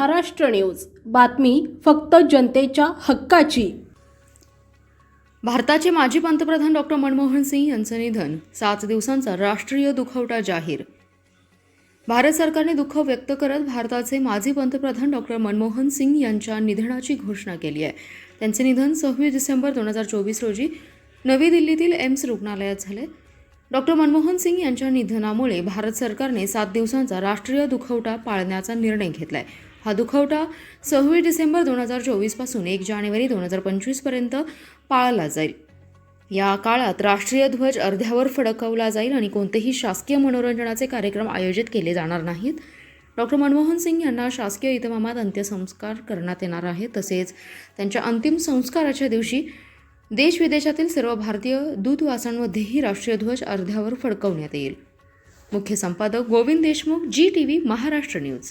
Maharashtra news. बातमी फक्त जनतेच्या हक्काची. भारताचे माजी पंतप्रधान डॉक्टर मनमोहन सिंग यांचं निधन सात दिवसांचा राष्ट्रीय दुखवटा जाहीर. भारत सरकारने दुःख व्यक्त करत भारताचे माजी पंतप्रधान डॉक्टर मनमोहन सिंग यांच्या निधनाची घोषणा केली आहे. त्यांचे निधन सव्वीस डिसेंबर दोन हजार चोवीस रोजी नवी दिल्लीतील एम्स रुग्णालयात झाले. डॉक्टर मनमोहन सिंग यांच्या निधनामुळे भारत सरकारने सात दिवसांचा राष्ट्रीय दुखवटा पाळण्याचा निर्णय घेतला आहे हा दुखवटा सव्वीस डिसेंबर दोन हजार चोवीसपासून एक जानेवारी दोन हजार पंचवीसपर्यंत पाळला जाईल. या काळात राष्ट्रीय ध्वज अर्ध्यावर फडकवला जाईल आणि कोणतेही शासकीय मनोरंजनाचे कार्यक्रम आयोजित केले जाणार नाहीत. डॉक्टर मनमोहन सिंग यांना शासकीय इतमामात अंत्यसंस्कार करण्यात येणार आहे तसेच त्यांच्या अंतिम संस्काराच्या दिवशी देश विदेशातील सर्व भारतीय दूतवासांमध्येही राष्ट्रीय ध्वज अर्ध्यावर फडकवण्यात येईल. मुख्य संपादक Govind Deshmukh ji T V Maharashtra News.